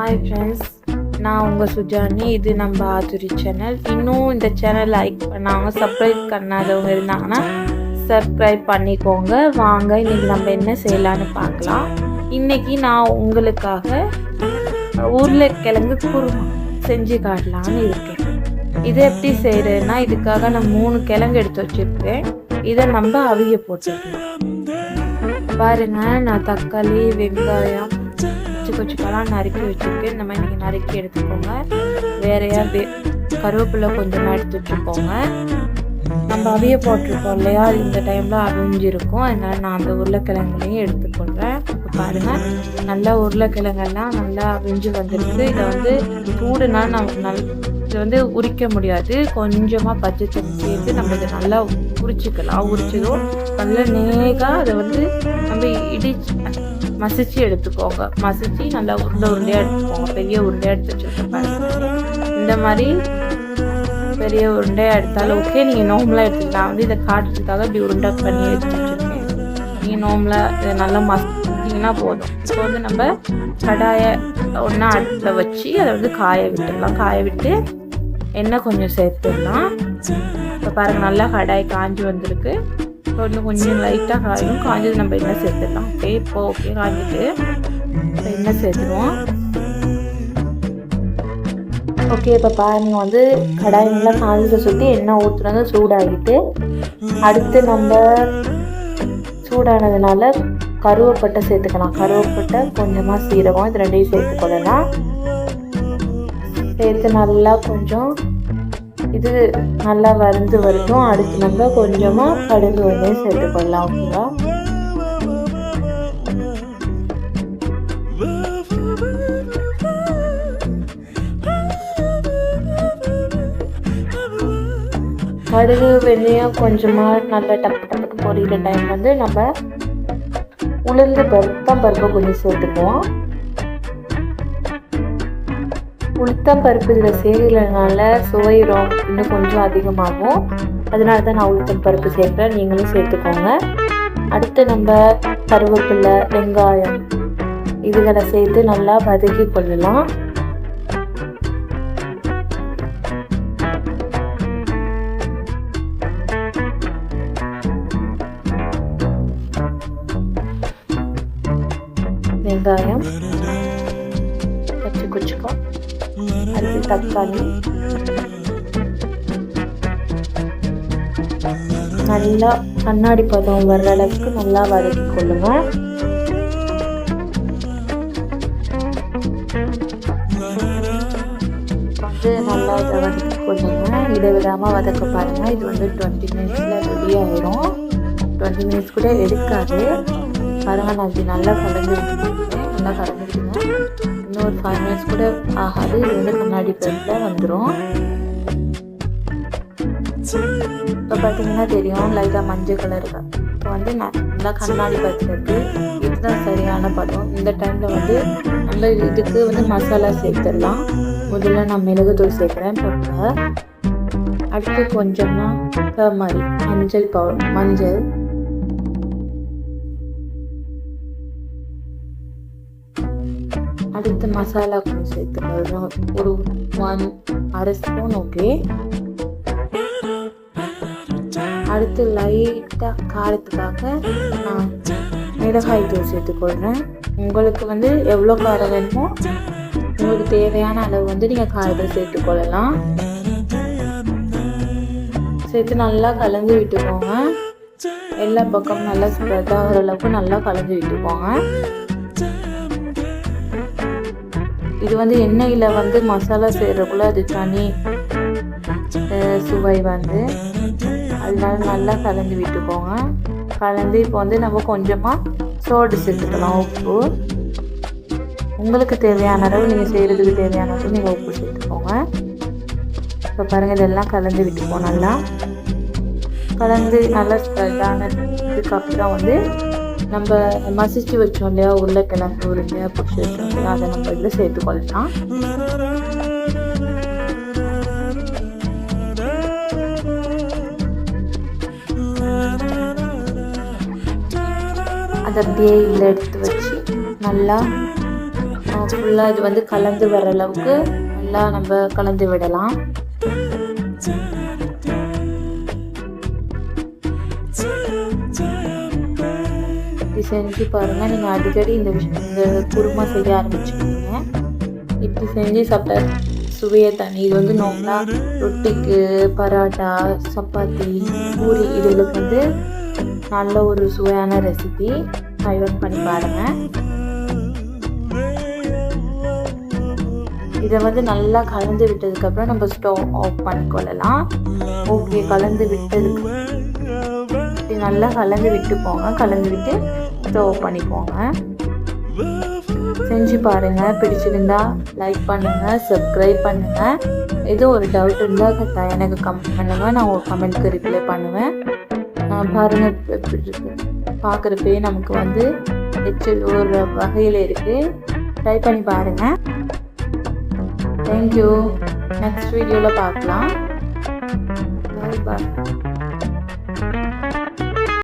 Hi friends நான் உங்கள் சுஜானி. இது நம்ம ஆதுரி சேனல் இன்னும் இந்த சேனல் லைக் பண்ணாமல் சப்ஸ்கிரைப் பண்ணாதவங்க இருந்தாங்கன்னா சப்ஸ்கிரைப் பண்ணிக்கோங்க. வாங்க இன்றைக்கி நம்ம என்ன செய்யலான்னு பார்க்கலாம். இன்றைக்கி நான் உங்களுக்காக உருளைக்கிழங்கு குருமா செஞ்சு காட்டலான்னு இருக்கேன். இதை எப்படி செய்கிறேன்னா இதுக்காக நான் மூணு கிழங்கு எடுத்து வச்சுருக்கேன். இதை நம்ம அவிய போட்டுக்கலாம். பாருங்கள் நான் தக்காளி வெங்காயம் குச்சி குச்சிக்கெல்லாம் நறுக்கி வச்சுருக்கேன் இந்த மாதிரி நீங்கள் நறுக்கி எடுத்துக்கோங்க. வேறையா வே கருவேப்பிலை கொஞ்சமாக எடுத்து வச்சுக்கோங்க. நம்ம அவிய போட்டிருக்கோம் இல்லையா? இந்த டைமில் அவிஞ்சிருக்கும். அதனால் நான் அந்த உருளைக்கிழங்குலையும் எடுத்துக்கொள்கிறேன் இப்போ பாருங்கள் நல்லா உருளைக்கிழங்கெல்லாம் நல்லா அவிஞ்சு வந்திருக்கு. இதை வந்து சூடுனா நம்ம நல் இதை வந்து உரிக்க முடியாது. கொஞ்சமாக பச்சை தண்ணி சேர்த்து நம்ம இதை நல்லா உரிச்சிக்கலாம். உரிச்சதும் நல்லா நேகாக அதை வந்து நம்ம இடிச்சு மசிச்சு எடுத்துக்கோங்க. மசிச்சு நல்லா உருண்டை உருண்டையாக எடுத்துக்கோங்க. பெரிய உருண்டையாக எடுத்து வச்சுருக்கேன் இந்த மாதிரி பெரிய உருண்டையாக எடுத்தாலும் ஓகே நீங்கள் நோம்பலாக எடுத்துக்கலாம் வந்து இதை காட்டுறதுக்காக இப்படி உருண்டை பண்ணி எடுத்து வச்சுருக்கேன். நீங்கள் நோம்பலாக இதை நல்லா மசிச்சிங்கன்னா போதும். இப்போ வந்து நம்ம கடாயை ஒன்றா அடுப்பில் வச்சு அதை வந்து காய விட்டுடலாம். காய விட்டு எண்ணெய் கொஞ்சம் சேர்த்துடலாம். இப்போ பாருங்கள் நல்லா கடாய் காஞ்சி வந்திருக்கு. கொஞ்சம் இன்னும் கொஞ்சம் லைட்டாக காயும் காஞ்சது நம்ம எண்ணெய் சேர்த்துடலாம். ஓகே இப்போ ஓகே காஞ்சிட்டு எண்ணெய் சேர்த்துருவோம். ஓகே இப்போ பாருங்க வந்து கடாய் நல்லா காஞ்சதை சுற்றி எண்ணெய் ஊற்றுனது சூடாகிட்டு அடுத்து நம்ம சூடானதுனால கருவேப்பட்டை சேர்த்துக்கலாம். கருவேப்பட்டை கொஞ்சமாக சீரகம் இது ரெண்டையும் சேர்த்துக்கொள்ளலாம். சேர்த்து நல்லா கொஞ்சம் இது நல்லா வறுந்து வரட்டும். அடுத்து நம்ம கொஞ்சமாக கடுகு வந்து சேர்த்துக்கொள்ளலாம் ஓகேவா? கடுகு வெந்தயம் கொஞ்சமாக நல்லா டப்பு டப்புக்கு பொரியிற டைம் வந்து நம்ம உளுந்து பருத்தம் பருப்பு கொஞ்சம் சேர்த்துக்குவோம். உளுத்தம் பருப்பு இதில் சேர்க்கிறதுனால சுவை ரொம்ப இன்னும் கொஞ்சம் அதிகமாகும். அதனால தான் நான் உளுத்தம் பருப்பு சேர்க்குறேன் நீங்களும் சேர்த்துக்கோங்க. அடுத்து நம்ம கருவேப்பிலை வெங்காயம் இதுகளை சேர்த்து நல்லா வதக்கி கொள்ளலாம். வெங்காயம். வச்சு குச்சிக்கோ அடுத்து தக்காளி. நல்லா கண்ணாடி பதம் வர்ற அளவுக்கு நல்லா வதக்கி கொள்ளுங்க. வந்து நல்லா இதை வதக்கி கொள்ளுங்க. இதை விடாமல் வதக்க பாருங்க. இது வந்து டுவெண்ட்டி மினிட்ஸில் ரெடி ஆயிரும். டுவெண்ட்டி மினிட்ஸ் கூட எடுக்காது. பாருங்க நான் இது நல்லா கலந்து நல்லா கலந்துருக்கேன் இன்னொரு ஃபைவ் மினிட்ஸ் கூட ஆகாது. இது வந்து கண்ணாடி பருப்பில் வந்துடும் இப்போ பார்த்தீங்கன்னா தெரியும் லைட்டாக மஞ்சள் கலர் இப்போ வந்து நல்லா கண்ணாடி பார்த்துருக்கு இதுதான் சரியான பதம். இந்த டைமில் வந்து நம்ம இதுக்கு வந்து மசாலா சேர்த்துடலாம். முதல்ல நான் மிளகுத்தூள் சேர்க்குறேன். பெப்பர் அடுத்து கொஞ்சமாக மாதிரி மஞ்சள் பவு மஞ்சள். அடுத்து மசாலா கொஞ்சம் சேர்த்துக்கலாம் ஒரு ஒன் அரை ஸ்பூன் ஓகே அடுத்து லைட்டாக காரத்துக்காக நான் மிளகாய் தூள் சேர்த்துக்கொள்கிறேன் உங்களுக்கு வந்து எவ்வளோ காரம் வேணுமோ உங்களுக்கு தேவையான அளவு வந்து நீங்கள் காரத்தை சேர்த்துக்கொள்ளலாம் சேர்த்து நல்லா கலந்து விட்டுக்கோங்க. எல்லா பக்கமும் நல்லா ஸ்ப்ரெட் ஆகிற அளவுக்கு நல்லா கலந்து விட்டுக்கோங்க. இது வந்து எண்ணெயில் வந்து மசாலா செய்கிறக்குள்ள அது தனி சுவை வந்து. அதனால நல்லா கலந்து விட்டுக்கோங்க. கலந்து இப்போ வந்து நம்ம கொஞ்சமாக சோடு சேர்த்துக்கலாம் உப்பு. உங்களுக்கு தேவையான அளவு நீங்கள் செய்கிறதுக்கு தேவையான அளவு நீங்கள் உப்பு சேர்த்துக்கோங்க. இப்போ பாருங்கள் இதெல்லாம் கலந்து விட்டுப்போம் நல்லா. கலந்து நல்லா ஸ்ப்ரெட் ஆனதுக்கப்புறம் வந்து நம்ம மசிச்சு வச்சோம் இல்லையா உருளைக்கிழங்கு உருண்டையாக பிடிச்சி வச்சோம் இல்லையா அதை நம்ம இதில் சேர்த்துக்கொள்ளலாம் அதை அப்படியே இதில் எடுத்து வச்சு நல்லா ஃபுல்லாக இது வந்து கலந்து வர அளவுக்கு நல்லா நம்ம கலந்து விடலாம். செஞ்சு பாருங்கள் நீங்கள் அடிக்கடி இந்த விஷயம் இந்த குருமா செய்ய ஆரம்பிச்சுக்கோங்க இப்படி செஞ்சு சாப்பிட்டா சுவையை தனி. இது வந்து நோம்பா ரொட்டிக்கு பரோட்டா சப்பாத்தி பூரி இதுகளுக்கு வந்து நல்ல ஒரு சுவையான ரெசிபி ட்ரை பண்ணி பாருங்கள் இதை வந்து நல்லா கலந்து விட்டதுக்கப்புறம் நம்ம ஸ்டவ் ஆஃப் பண்ணிக்கொள்ளலாம். ஓகே கலந்து விட்டதுக்கு இப்படி நல்லா கலந்து விட்டு போங்க. கலந்து விட்டு ஸ்டவ் பண்ணிக்கோங்க. செஞ்சு பாருங்கள் பிடிச்சிருந்தா லைக் பண்ணுங்கள் சப்ஸ்கிரைப் பண்ணுங்கள் ஏதோ ஒரு டவுட் இருந்தால் எனக்கு கமெண்ட் பண்ணுங்கள் நான் ஒரு கமெண்ட்க்கு ரிப்ளை பண்ணுவேன். பாருங்கள் எப்படி இருக்கு பார்க்குறப்பே நமக்கு வந்து எச்சல் ஒரு வகையில் இருக்குது ட்ரை பண்ணி பாருங்கள் தேங்க்யூ நெக்ஸ்ட் வீடியோவில் பார்க்கலாம். பாய் பாய்